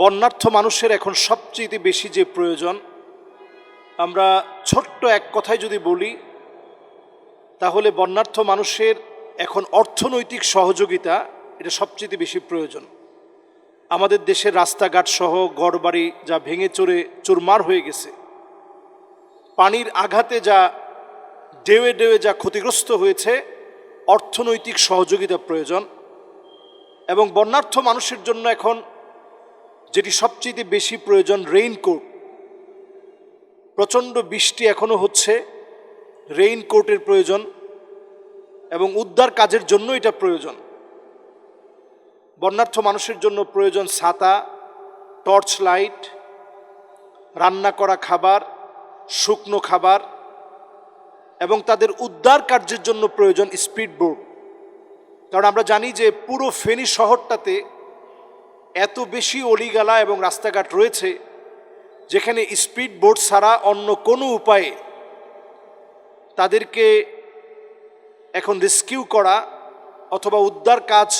বন্যার্থ মানুষের এখন সবচেয়ে বেশি যে প্রয়োজন, আমরা ছোট্ট এক কথায় যদি বলি, তাহলে বন্যার্থ মানুষের এখন অর্থনৈতিক সহযোগিতা এটা সবচেয়ে বেশি প্রয়োজন। আমাদের দেশের রাস্তাঘাট সহ গড়বাড়ি যা ভেঙে চড়ে চুরমার হয়ে গেছে, পানির আঘাতে যা ডেওয়ে ডেওয়ে যা ক্ষতিগ্রস্ত হয়েছে, অর্থনৈতিক সহযোগিতা প্রয়োজন এবং বন্যার্থ মানুষের জন্য এখন যেটি সবচেয়ে বেশি প্রয়োজন রেইনকোট প্রচণ্ড বৃষ্টি এখনও হচ্ছে রেইনকোটের প্রয়োজন এবং উদ্ধার কাজের জন্য এটা প্রয়োজন। বন্যার্থ মানুষের জন্য প্রয়োজন ছাতা টর্চ লাইট রান্না করা খাবার, শুকনো খাবার এবং তাদের উদ্ধার কার্যের জন্য প্রয়োজন স্পিড বোট কারণ আমরা জানি যে পুরো ফেনী শহরটাতে এত বেশি অলিগালা এবং রাস্তাঘাট রয়েছে, যেখানে স্পিড বোর্ড ছাড়া অন্য কোনো উপায়ে তাদেরকে এখন রেস্কিউ করা অথবা উদ্ধার কাজ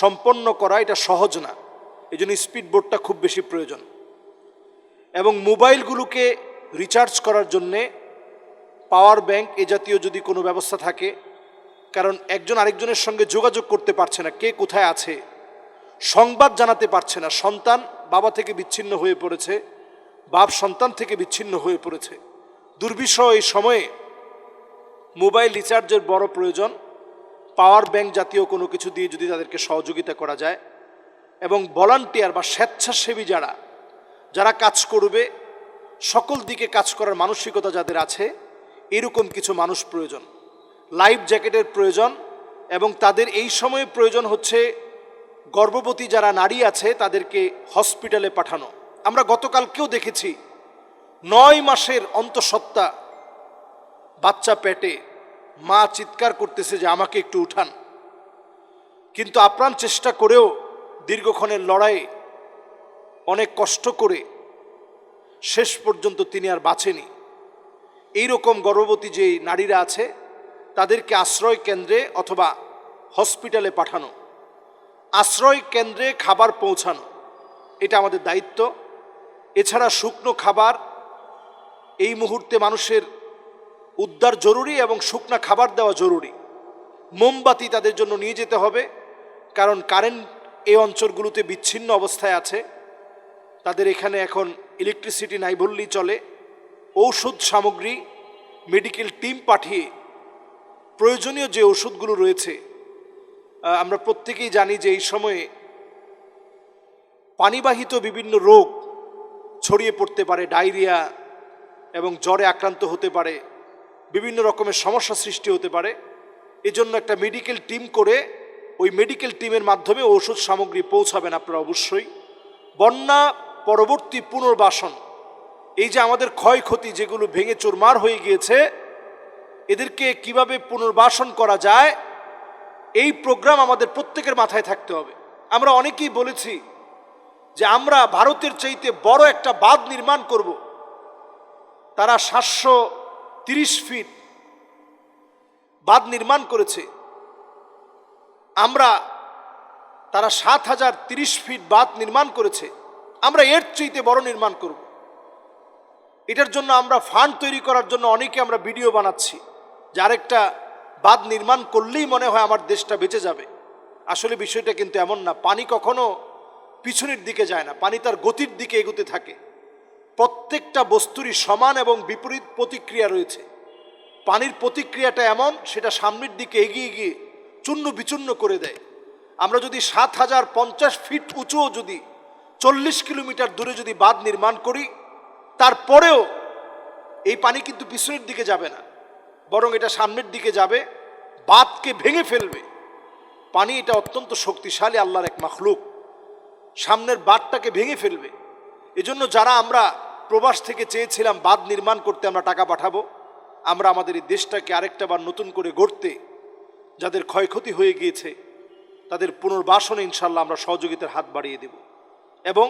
সম্পন্ন করা এটা সহজ না। এই জন্য স্পিড বোর্ডটা খুব বেশি প্রয়োজন। এবং মোবাইলগুলোকে রিচার্জ করার জন্যে পাওয়ার ব্যাংক এ জাতীয় যদি কোনো ব্যবস্থা থাকে, কারণ একজন আরেকজনের সঙ্গে যোগাযোগ করতে পারছে না, কে কোথায় আছে সংবাদ জানাতে পারছে না। সন্তান বাবা থেকে বিচ্ছিন্ন হয়ে পড়েছে, বাপ সন্তান থেকে বিচ্ছিন্ন হয়ে পড়েছে। দুর্বিষহ এই সময়ে মোবাইল রিচার্জের বড় প্রয়োজন। পাওয়ার ব্যাংক জাতীয় কোনো কিছু দিয়ে যদি তাদেরকে সহযোগিতা করা যায় এবং ভলান্টিয়ার বা স্বেচ্ছাসেবী যারা যারা কাজ করবে, সকল দিকে কাজ করার মানসিকতা যাদের আছে, এরকম কিছু মানুষ প্রয়োজন। লাইফ জ্যাকেটের প্রয়োজন এবং তাদের এই সময়ে প্রয়োজন হচ্ছে গর্ভবতী যারা নারী আছে, তাদেরকে হসপিটালে পাঠানো। আমরা গতকালকেও দেখেছি, নয় মাসের অন্তঃসত্ত্বা বাচ্চা পেটে মা চিৎকার করতেছে যে আমাকে একটু উঠান। কিন্তু আপ্রাণ চেষ্টা করেও দীর্ঘক্ষণের লড়াইয়ে অনেক কষ্ট করে শেষ পর্যন্ত তিনি আর বাঁচেনি। এইরকম গর্ভবতী যে নারীরা আছে, তাদেরকে আশ্রয় কেন্দ্রে অথবা হসপিটালে পাঠানো। আশ্রয় কেন্দ্রে খাবার পৌঁছানো, এটা আমাদের দায়িত্ব। এছাড়া শুকনো খাবার, এই মুহূর্তে মানুষের উদ্ধার জরুরি এবং শুকনা খাবার দেওয়া জরুরি। মোমবাতি তাদের জন্য নিয়ে যেতে হবে, কারণ কারেন্ট এই অঞ্চলগুলোতে বিচ্ছিন্ন অবস্থায় আছে। তাদের এখানে এখন ইলেকট্রিসিটি নাই বললেই চলে। ঔষধ সামগ্রী মেডিকেল টিম পাঠিয়ে প্রয়োজনীয় যে ওষুধগুলো রয়েছে আমরা প্রত্যেকেই জানি যে এই সময়ে পানিবাহিত বিভিন্ন রোগ ছড়িয়ে পড়তে পারে, ডায়রিয়া এবং জ্বরে আক্রান্ত হতে পারে, বিভিন্ন রকমের সমস্যা সৃষ্টি হতে পারে। এজন্য একটা মেডিকেল টিম করে ওই মেডিকেল টিমের মাধ্যমে ওষুধ সামগ্রী পৌঁছাবেন আপনারা অবশ্যই। বন্যা পরবর্তী পুনর্বাসন, এই যে আমাদের ক্ষয়ক্ষতি যেগুলো ভেঙে চুরমার হয়ে গিয়েছে, এদেরকে কীভাবে পুনর্বাসন করা যায় এই প্রোগ্রাম আমাদের প্রত্যেকের মাথায় থাকতে হবে। আমরা অনেকেই বলেছি যে আমরা ভারতের চাইতে বড় একটা বাঁধ নির্মাণ করব। তারা সাতশো তিরিশ ফিট বাঁধ নির্মাণ করেছে। আমরা তারা সাত হাজার তিরিশ ফিট বাঁধ নির্মাণ করেছে। আমরা এর চাইতে বড় নির্মাণ করব। এটার জন্য আমরা ফান্ড তৈরি করার জন্য অনেকে আমরা ভিডিও বানাচ্ছি। যে আরেকটা বাঁধ নির্মাণ করলেই মনে হয় আমার দেশটা বেঁচে যাবে। আসলে বিষয়টা কিন্তু এমন না। পানি কখনো পিছনের দিকে যায় না। পানি তার গতির দিকে এগোতে থাকে। প্রত্যেকটা বস্তুরই সমান এবং বিপরীত প্রতিক্রিয়া রয়েছে। পানির প্রতিক্রিয়াটা এমন, সেটা সামনের দিকে এগিয়ে গিয়ে চূর্ণ বিচূর্ণ করে দেয়। আমরা যদি সাত হাজার পঞ্চাশ ফিট উঁচুও যদি চল্লিশ কিলোমিটার দূরে যদি বাঁধ নির্মাণ করি, তারপরেও এই পানি কিন্তু পিছনের দিকে যাবে না। বরং এটা সামনের দিকে যাবে, বাঁধকে ভেঙে ফেলবে। পানি এটা অত্যন্ত শক্তিশালী, আল্লাহর এক মাখলুক। সামনের বাঁধটাকে ভেঙে ফেলবে। এজন্য যারা আমরা প্রবাস থেকে চেয়েছিলাম বাঁধ নির্মাণ করতে আমরা টাকা পাঠাবো, আমরা আমাদের এই দেশটাকে আরেকটা বার নতুন করে গড়তে, যাদের ক্ষয়ক্ষতি হয়ে গিয়েছে, তাদের পুনর্বাসনে ইনশাল্লাহ আমরা সহযোগিতার হাত বাড়িয়ে দেব। এবং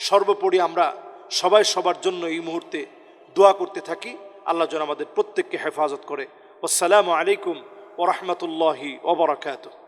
সর্বোপরি আমরা সবাই সবার জন্য এই মুহূর্তে দোয়া করতে থাকি। আল্লাহ যেন আমাদের প্রত্যেককে হেফাজত করে। আসসালামু আলাইকুম ওরহমতুল্লাহি ওবরাকাতুহ